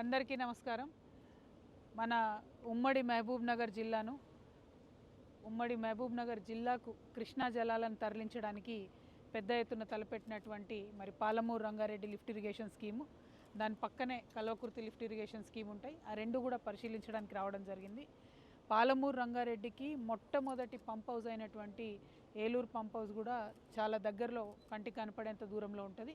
అందరికీ నమస్కారం. మన ఉమ్మడి మహబూబ్ నగర్ జిల్లాను ఉమ్మడి మహబూబ్ నగర్ జిల్లాకు కృష్ణా జలాలను తరలించడానికి పెద్ద ఎత్తున తలపెట్టినటువంటి మరి Palamuru Rangareddy lift irrigation scheme. దాని పక్కనే కల్వకుర్తి లిఫ్ట్ ఇరిగేషన్ స్కీమ్ ఉంటాయి. ఆ రెండు కూడా పరిశీలించడానికి రావడం జరిగింది. పాలమూరు రంగారెడ్డికి మొట్టమొదటి పంప్ హౌస్ అయినటువంటి ఏలూరు పంప్ హౌస్ కూడా చాలా దగ్గరలో కంటికి కనపడేంత దూరంలో ఉంటుంది.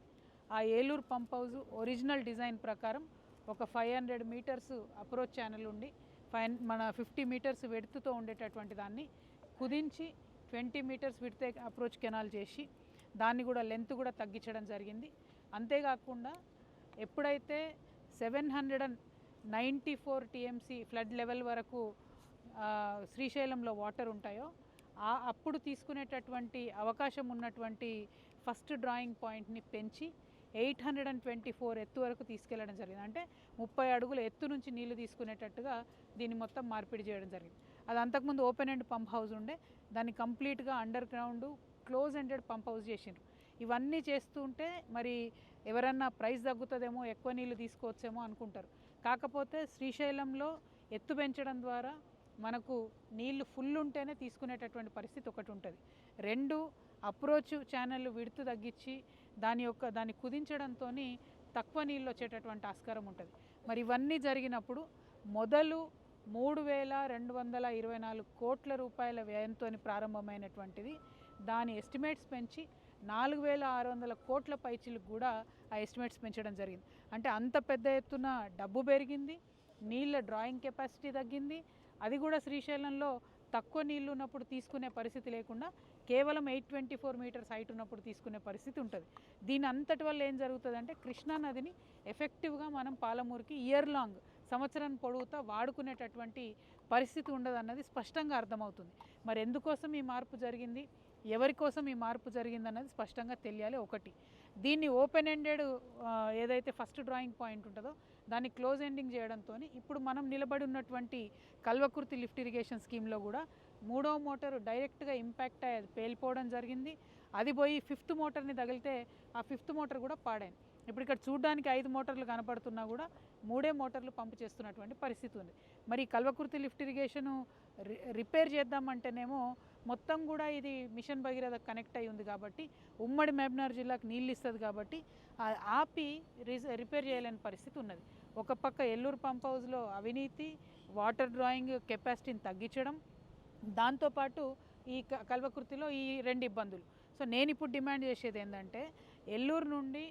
ఆ Yeluru pump house original design ప్రకారం ఒక five hundred meters approach channel ఉండి ఫైవ్ మన ఫిఫ్టీ మీటర్స్ వెడుతుతో ఉండేటటువంటి దాన్ని కుదించి ట్వంటీ మీటర్స్ విడితే అప్రోచ్ కెనాల్ చేసి దాన్ని కూడా లెంత్ కూడా తగ్గించడం జరిగింది. అంతేకాకుండా ఎప్పుడైతే seven hundred and ninety four TMC flood level వరకు శ్రీశైలంలో వాటర్ ఉంటాయో ఆ అప్పుడు తీసుకునేటటువంటి అవకాశం ఉన్నటువంటి ఫస్ట్ డ్రాయింగ్ పాయింట్ని పెంచి eight hundred and twenty four ఎత్తు వరకు తీసుకెళ్ళడం జరిగింది. అంటే ముప్పై అడుగుల ఎత్తు నుంచి నీళ్ళు తీసుకునేటట్టుగా దీన్ని మొత్తం మార్పిడి చేయడం జరిగింది. అది అంతకుముందు ఓపెన్ ఎండ్ పంప్ హౌస్ ఉండే దాన్ని కంప్లీట్గా underground close ended pump house చేసిండ్రు. ఇవన్నీ చేస్తుంటే మరి ఎవరన్నా ప్రైస్ తగ్గుతుందేమో ఎక్కువ నీళ్ళు తీసుకోవచ్చేమో అనుకుంటారు. కాకపోతే శ్రీశైలంలో ఎత్తు పెంచడం ద్వారా మనకు నీళ్ళు ఫుల్ ఉంటేనే తీసుకునేటటువంటి పరిస్థితి ఒకటి ఉంటుంది. రెండు అప్రోచ్ ఛానల్ విడుతు తగ్గించి దాని యొక్క దాన్ని కుదించడంతో తక్కువ నీళ్ళు వచ్చేటటువంటి ఆస్కారం ఉంటుంది. మరి ఇవన్నీ జరిగినప్పుడు మొదలు మూడు వేల రెండు వందల ఇరవై నాలుగు కోట్ల రూపాయల వ్యయంతో ప్రారంభమైనటువంటిది. దాని ఎస్టిమేట్స్ పెంచి నాలుగు వేల ఆరు వందల కోట్ల పైచిలకు కూడా ఆ ఎస్టిమేట్స్ పెంచడం జరిగింది. అంటే అంత పెద్ద ఎత్తున డబ్బు పెరిగింది నీళ్ళ డ్రాయింగ్ కెపాసిటీ తగ్గింది. అది కూడా శ్రీశైలంలో తక్కువ నీళ్ళు ఉన్నప్పుడు తీసుకునే పరిస్థితి లేకుండా కేవలం eight twenty four metres height ఉన్నప్పుడు తీసుకునే పరిస్థితి ఉంటుంది. దీని అంతటి వల్ల ఏం జరుగుతుందంటే కృష్ణా నదిని ఎఫెక్టివ్గా మనం పాలమూరుకి ఇయర్ లాంగ్ సంవత్సరం పొడుగుతా వాడుకునేటటువంటి పరిస్థితి ఉండదు అన్నది స్పష్టంగా అర్థమవుతుంది. మరి ఎందుకోసం ఈ మార్పు జరిగింది? ఎవరి కోసం ఈ మార్పు జరిగిందన్నది స్పష్టంగా తెలియాలి ఒకటి. దీన్ని ఓపెన్ ఎండెడ్ ఏదైతే ఫస్ట్ డ్రాయింగ్ పాయింట్ ఉంటుందో దాన్ని క్లోజ్ ఎండింగ్ చేయడంతో ఇప్పుడు మనం నిలబడి ఉన్నటువంటి కల్వకుర్తి లిఫ్ట్ ఇరిగేషన్ స్కీమ్లో కూడా మూడో మోటార్ డైరెక్ట్గా ఇంపాక్ట్ అయ్యేది పేలిపోవడం జరిగింది. అది పోయి ఫిఫ్త్ మోటార్ని తగిలితే ఆ ఫిఫ్త్ మోటార్ కూడా పాడైంది. ఇప్పుడు ఇక్కడ చూడడానికి ఐదు మోటార్లు కనపడుతున్నా కూడా మూడే మోటార్లు పంపు చేస్తున్నటువంటి పరిస్థితి ఉంది. మరి కల్వకుర్తి లిఫ్ట్ ఇరిగేషను రి- రిపేర్ చేద్దామంటేనేమో మొత్తం కూడా ఇది మిషన్ భగీరథ కనెక్ట్ అయి ఉంది కాబట్టి ఉమ్మడి మహబూబ్నగర్ జిల్లాకు నీళ్ళు ఇస్తుంది కాబట్టి ఆ ఆపి రిపేర్ చేయలేని పరిస్థితి ఉన్నది. ఒక పక్క ఎల్లూరు పంప్ హౌస్లో అవినీతి వాటర్ డ్రాయింగ్ కెపాసిటీని తగ్గించడం దాంతోపాటు ఈ క- కల్వకుర్తిలో ఈ రెండు ఇబ్బందులు. సో నేను ఇప్పుడు డిమాండ్ చేసేది ఏంటంటే ఎల్లూరు నుండి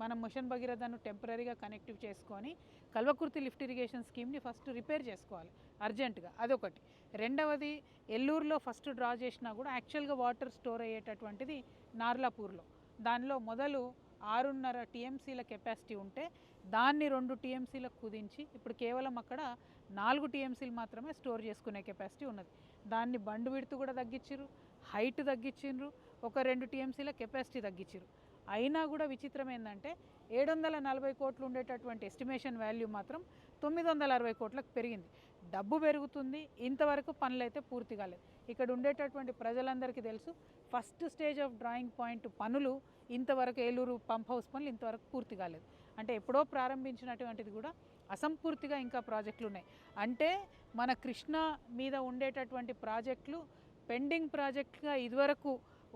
మనం మిషన్ భగీరథను టెంపరీగా కనెక్టివ్ చేసుకొని కల్వకుర్తి లిఫ్ట్ ఇరిగేషన్ స్కీమ్ని ఫస్ట్ రిపేర్ చేసుకోవాలి అర్జెంటుగా. అదొకటి. రెండవది ఎల్లూరులో ఫస్ట్ డ్రా చేసినా కూడా యాక్చువల్గా వాటర్ స్టోర్ అయ్యేటటువంటిది నార్లాపూర్లో. దానిలో మొదలు ఆరున్నర టీఎంసీల కెపాసిటీ ఉంటే దాన్ని రెండు టీఎంసీలకు కుదించి ఇప్పుడు కేవలం అక్కడ నాలుగు టీఎంసీలు మాత్రమే స్టోర్ చేసుకునే కెపాసిటీ ఉన్నది. దాన్ని బండు విడుతు కూడా తగ్గించారు హైట్ తగ్గించిండ్రు ఒక రెండు టీఎంసీల కెపాసిటీ తగ్గించారు అయినా కూడా విచిత్రం ఏంటంటే ఏడు వందల నలభై కోట్లు ఉండేటటువంటి ఎస్టిమేషన్ వాల్యూ మాత్రం తొమ్మిది వందల అరవై కోట్లకు పెరిగింది. డబ్బు పెరుగుతుంది ఇంతవరకు పనులు అయితే పూర్తి కాలేదు. ఇక్కడ ఉండేటటువంటి ప్రజలందరికీ తెలుసు first stage of drawing point పనులు ఇంతవరకు ఏలూరు పంప్ హౌస్ పనులు ఇంతవరకు పూర్తి కాలేదు. అంటే ఎప్పుడో ప్రారంభించినటువంటిది కూడా అసంపూర్తిగా ఇంకా ప్రాజెక్టులు ఉన్నాయి. అంటే మన కృష్ణ మీద ఉండేటటువంటి ప్రాజెక్టులు పెండింగ్ ప్రాజెక్టుగా ఇదివరకు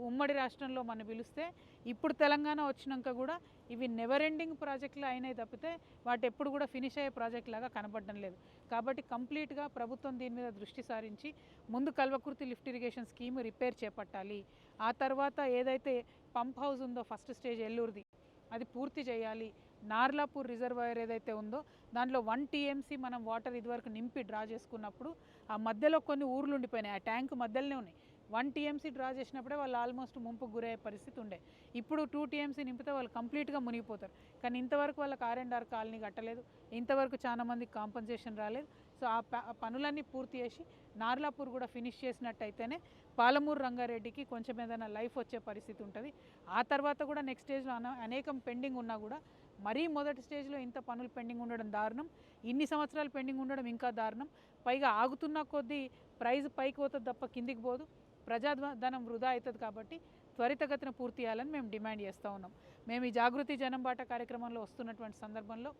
ఉమ్మడి రాష్ట్రంలో మనం పిలిస్తే ఇప్పుడు తెలంగాణ వచ్చినాక కూడా ఇవి నెవర్ ఎండింగ్ ప్రాజెక్టులు అయినాయి తప్పితే వాటి ఎప్పుడు కూడా ఫినిష్ అయ్యే ప్రాజెక్ట్ లాగా కనపడడం లేదు. కాబట్టి కంప్లీట్గా ప్రభుత్వం దీని మీద దృష్టి సారించి ముందు Kalwakurthy lift irrigation scheme repair చేపట్టాలి. ఆ తర్వాత ఏదైతే పంప్ హౌస్ ఉందో ఫస్ట్ స్టేజ్ ఎల్లూరుది అది పూర్తి చేయాలి. నార్లాపూర్ రిజర్వాయర్ ఏదైతే ఉందో దాంట్లో వన్ టీఎంసీ మనం వాటర్ ఇదివరకు నింపి డ్రా చేసుకున్నప్పుడు ఆ మధ్యలో కొన్ని ఊర్లు ఉండిపోయినాయి. ఆ ట్యాంక్ మధ్యలోనే ఉన్నాయి. వన్ టీఎంసీ డ్రా చేసినప్పుడే వాళ్ళు ఆల్మోస్ట్ ముంపుకు గురయ్యే పరిస్థితి ఉండే. ఇప్పుడు టూ టీఎంసీ నింపితే వాళ్ళు కంప్లీట్గా మునిగిపోతారు. కానీ ఇంతవరకు వాళ్ళకి ఆర్ అండ్ ఆర్ కాలనీ కట్టలేదు. ఇంతవరకు చాలామందికి కాంపన్సేషన్ రాలేదు. సో ఆ ప- పనులన్నీ పూర్తి చేసి నార్లాపూర్ కూడా ఫినిష్ చేసినట్టయితేనే పాలమూరు రంగారెడ్డికి కొంచెం ఏదైనా లైఫ్ వచ్చే పరిస్థితి ఉంటుంది. ఆ తర్వాత కూడా నెక్స్ట్ స్టేజ్లో అనేకం పెండింగ్ ఉన్నా కూడా మరీ మొదటి స్టేజ్లో ఇంత పనులు పెండింగ్ ఉండడం దారుణం. ఇన్ని సంవత్సరాలు పెండింగ్ ఉండడం ఇంకా దారుణం. పైగా ఆగుతున్న కొద్దీ ప్రైజ్ పైకి పోతుంది తప్ప కిందికి పోదు. ప్రజాధనం వృధా అవుతుంది కాబట్టి త్వరితగతిన పూర్తి చేయాలని మేము డిమాండ్ చేస్తూ ఉన్నాం. మేము ఈ జాగృతి జనంబాట కార్యక్రమంలో వస్తున్నటువంటి సందర్భంలో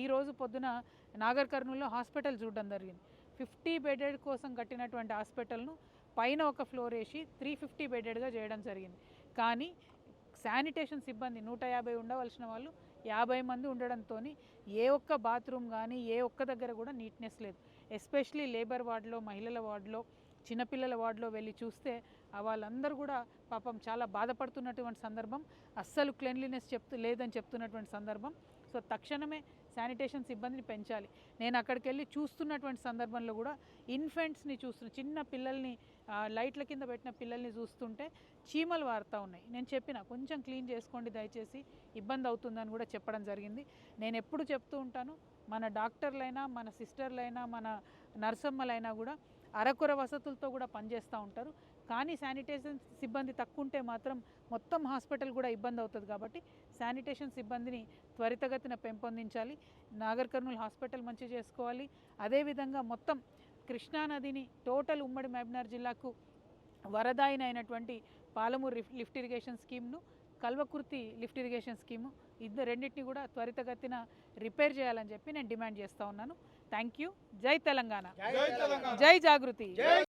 ఈరోజు పొద్దున నాగర్ కర్నూలులో హాస్పిటల్ చూడడం జరిగింది. ఫిఫ్టీ బెడెడ్ కోసం కట్టినటువంటి హాస్పిటల్ను పైన ఒక ఫ్లోర్ వేసి త్రీ ఫిఫ్టీ బెడెడ్గా చేయడం జరిగింది. కానీ శానిటేషన్ సిబ్బంది నూట యాభై ఉండవలసిన వాళ్ళు యాభై మంది ఉండడంతో ఏ ఒక్క బాత్రూమ్ కానీ ఏ ఒక్క దగ్గర కూడా నీట్నెస్ లేదు. ఎస్పెషలీ లేబర్ వార్డులో మహిళల వార్డులో చిన్నపిల్లల వార్డులో వెళ్ళి చూస్తే వాళ్ళందరూ కూడా పాపం చాలా బాధపడుతున్నటువంటి సందర్భం అస్సలు క్లెన్లీనెస్ చెప్తూ లేదని చెప్తున్నటువంటి సందర్భం. సో తక్షణమే శానిటేషన్ సిబ్బందిని పెంచాలి. నేను అక్కడికి వెళ్ళి చూస్తున్నటువంటి సందర్భంలో కూడా ఇన్ఫెంట్స్ని చూస్తున్న చిన్న పిల్లల్ని లైట్ల కింద పెట్టిన పిల్లల్ని చూస్తుంటే చీమలు వారుతూ ఉన్నాయి. నేను చెప్పిన కొంచెం క్లీన్ చేసుకోండి దయచేసి ఇబ్బంది అవుతుందని కూడా చెప్పడం జరిగింది. నేను ఎప్పుడు చెప్తూ ఉంటాను మన డాక్టర్లైనా మన సిస్టర్లైనా మన నర్సమ్మలైనా కూడా అరకొర వసతులతో కూడా పనిచేస్తూ ఉంటారు. కానీ శానిటేషన్ సిబ్బంది తక్కువ ఉంటే మాత్రం మొత్తం హాస్పిటల్ కూడా ఇబ్బంది అవుతుంది కాబట్టి శానిటేషన్ సిబ్బందిని త్వరితగతిన పెంపొందించాలి. నాగర్ కర్నూలు హాస్పిటల్ మంచి చేసుకోవాలి. అదేవిధంగా మొత్తం కృష్ణానదిని టోటల్ ఉమ్మడి మహబూబ్నగర్ జిల్లాకు వరదాయిన అయినటువంటి పాలమూరు లిఫ్ట్ ఇరిగేషన్ స్కీమ్ను కల్వకుర్తి లిఫ్ట్ ఇరిగేషన్ స్కీము ఇద్దరు రెండింటిని కూడా త్వరితగతిన రిపేర్ చేయాలని చెప్పి నేను డిమాండ్ చేస్తూ ఉన్నాను. థ్యాంక్ యూ జై తెలంగాణ జై తెలంగాణ జై జాగృతి జై